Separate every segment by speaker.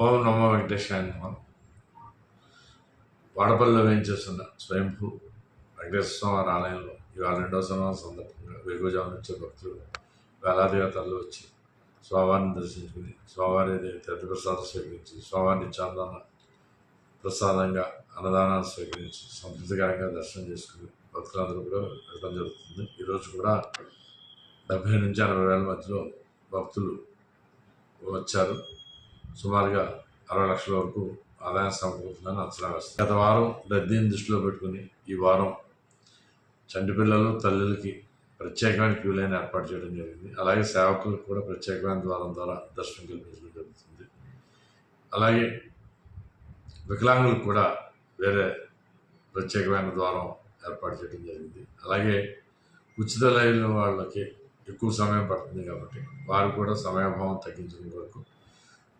Speaker 1: ఓం నమో వెంకటేశాయ నమ. వాడపల్లిలో వేయించేస్తున్న స్వయంభూ వెంకటేశ్వర స్వామి ఆలయంలో. ఇవాళ రెండవ సంవత్సరం సందర్భంగా వేగుజాము నుంచి భక్తులు వేలాదిగా తరలి వచ్చి స్వామివారిని దర్శించుకుని స్వామివారి తీర్థప్రసాదం స్వీకరించి స్వామివారిని చందన ప్రసాదంగా అన్నదానాన్ని స్వీకరించి సంతృప్తికరంగా దర్శనం చేసుకుని భక్తులందరూ కూడా వెళ్ళడం జరుగుతుంది. ఈరోజు కూడా డెబ్బై నుంచి అరవై వేల మధ్యలో భక్తులు వచ్చారు. సుమారుగా అరవై లక్షల వరకు ఆదాయం సమకూరుతుందని అంచనా వేస్తుంది. గత వారం రద్దీని దృష్టిలో పెట్టుకుని ఈ వారం చంటి పిల్లలు తల్లులకి ప్రత్యేకమైన క్యూ లైన్ ఏర్పాటు చేయడం జరిగింది. అలాగే సేవకులకు కూడా ప్రత్యేకమైన ద్వారం ద్వారా దర్శనం కల్పించడం జరుగుతుంది. అలాగే వికలాంగులకు కూడా వేరే ప్రత్యేకమైన ద్వారం ఏర్పాటు చేయడం జరిగింది. అలాగే ఉచిత లైన్ల వాళ్ళకి ఎక్కువ సమయం పడుతుంది కాబట్టి వారు కూడా సమయాభావం తగ్గించడం కొరకు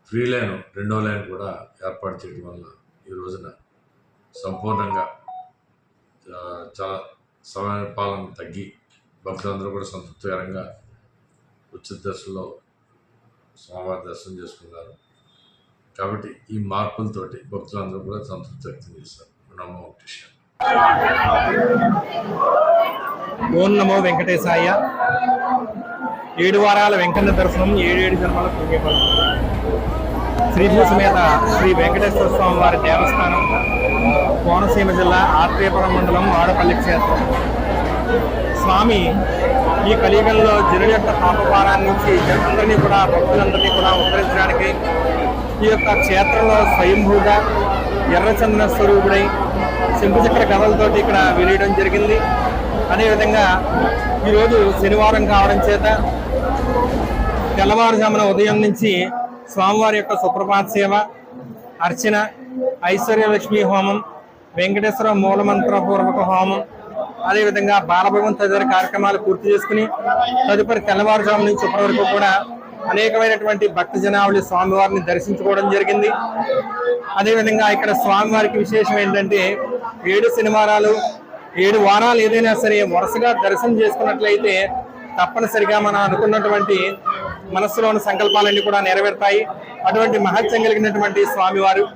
Speaker 1: ఫ్రీ లైన్ రెండో లైన్ కూడా ఏర్పాటు చేయడం వల్ల ఈ రోజున సంపూర్ణంగా చాలా సమయ పాలన తగ్గి భక్తులందరూ కూడా సంతృప్తికరంగా ఉచిత దశలో స్వామివారి దర్శనం చేసుకున్నారు. కాబట్టి ఈ మార్పులతోటి భక్తులందరూ కూడా సంతృప్తి వ్యక్తం చేశారు. నమో వెంకటేశ్వర
Speaker 2: ఓం నమో వెంకటేశాయ. ఏడు వారాల వెంకన్న దర్శనం ఏడేడు జన్మల పుణ్యఫలం. శ్రీభూ మీద శ్రీ వెంకటేశ్వర స్వామి వారి దేవస్థానం కోనసీమ జిల్లా ఆత్రేయపురం మండలం వాడపల్లి క్షేత్రం. స్వామి ఈ కలియుగంలో జనుల యొక్క పాపభారాన్ని నుంచి అందరినీ కూడా భక్తులందరినీ కూడా ఉద్ధరించడానికి ఈ యొక్క క్షేత్రంలో స్వయంభూగా ఎర్రచందన స్వరూపుడై శంకుచక్ర కథలతోటి ఇక్కడ వెలియడం జరిగింది. అదేవిధంగా ఈరోజు శనివారం కావడం చేత తెల్లవారుజామున ఉదయం నుంచి స్వామివారి యొక్క సుప్రభాత సేవ అర్చన ఐశ్వర్యలక్ష్మి హోమం వెంకటేశ్వర మూలమంత్రపూర్వక హోమం అదేవిధంగా బాలభవన్ తదితర కార్యక్రమాలు పూర్తి చేసుకుని తదుపరి తెల్లవారుజాము నుంచి ఇప్పటి వరకు కూడా అనేకమైనటువంటి భక్త జనావళి స్వామివారిని దర్శించుకోవడం జరిగింది. అదేవిధంగా ఇక్కడ స్వామివారికి విశేషం ఏంటంటే ఏడు శనివారాలు ఏడు వారాలు ఏదైనా సరే వరుసగా దర్శనం చేసుకున్నట్లయితే తప్పనిసరిగా మనం అనుకున్నటువంటి మనస్సులోని సంకల్పాలన్నీ కూడా నెరవేరుతాయి. అటువంటి మహత్యం కలిగినటువంటి స్వామివారు